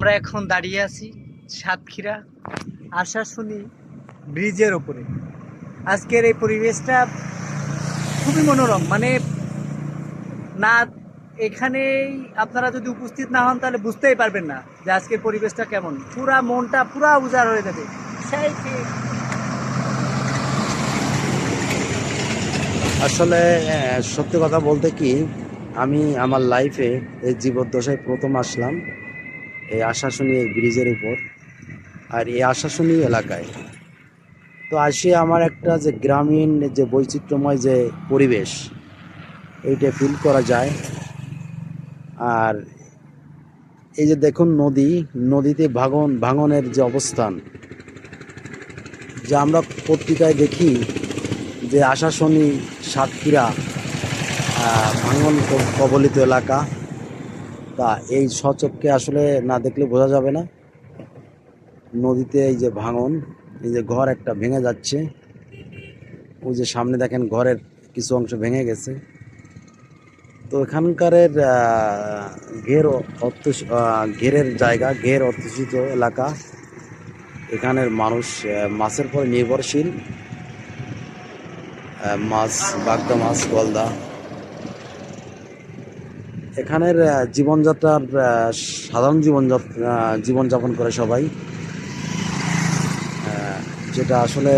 আমরা এখন দাঁড়িয়ে আছি সাতক্ষীরা আশা শুনি ব্রিজের ওপরে আজকের এই পরিবেশটা খুবই মনোরম মানে না এখানেই আপনারা যদি উপস্থিত না হন তাহলে বুঝতেই পারবেন না যে আজকের পরিবেশটা কেমন। পুরা মনটা পুরা উজাড় হয়ে যাবে। সেই আসলে সত্যি কথা বলতে কি আমি আমার লাইফে এই জীবদ্দশায় প্রথম আসলাম। এই আশাশুনি এই ব্রিজের উপর আর এই আশাশুনি এলাকায়। তো আসে আমার একটা যে গ্রামীণ যে বৈচিত্র্যময় যে পরিবেশ, এইটা ফিল করা যায়। আর এই যে দেখুন নদী, নদীতে ভাঙন ভাঙনের যে অবস্থান, যে আমরা পত্রিকায় দেখি যে আশাশনি সাতক্ষীরা ভাঙন কবলিত এলাকা। তা এই সচককে আসলে না দেখলে বোঝা যাবে না। নদীতে এই যে ভাঙন, এই যে ঘর একটা ভেঙে যাচ্ছে। ওই যে সামনে দেখেন ঘরের কিছু অংশ ভেঙে গেছে। তো এখানকারের ঘের অর্থ ঘেরের জায়গা, ঘের অধ্যুষিত এলাকা। এখানের মানুষ মাছের পরে নির্ভরশীল। মাছ, বাগদা মাছ, গলদা। এখানের জীবনযাত্রার সাধারণ জীবনযাত্রা জীবনযাপন করে সবাই। যেটা আসলে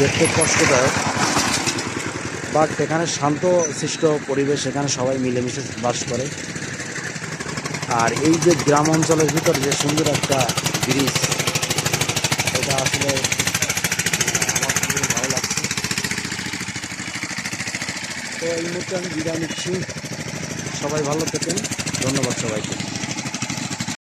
দেখতে কষ্টদায়ক। বাট এখানে শান্ত, সৃষ্ট পরিবেশ, এখানে সবাই মিলেমিশে বাস করে। আর এই যে গ্রাম অঞ্চলের ভিতর যে সুন্দর একটা ব্রিজ, এটা আসলে আহ, আমার খুবই ভালো লাগছে তো এই মুহূর্তে আমি বিদায় নিচ্ছি। সবাই ভালো থাকেন। ধন্যবাদ সবাইকে।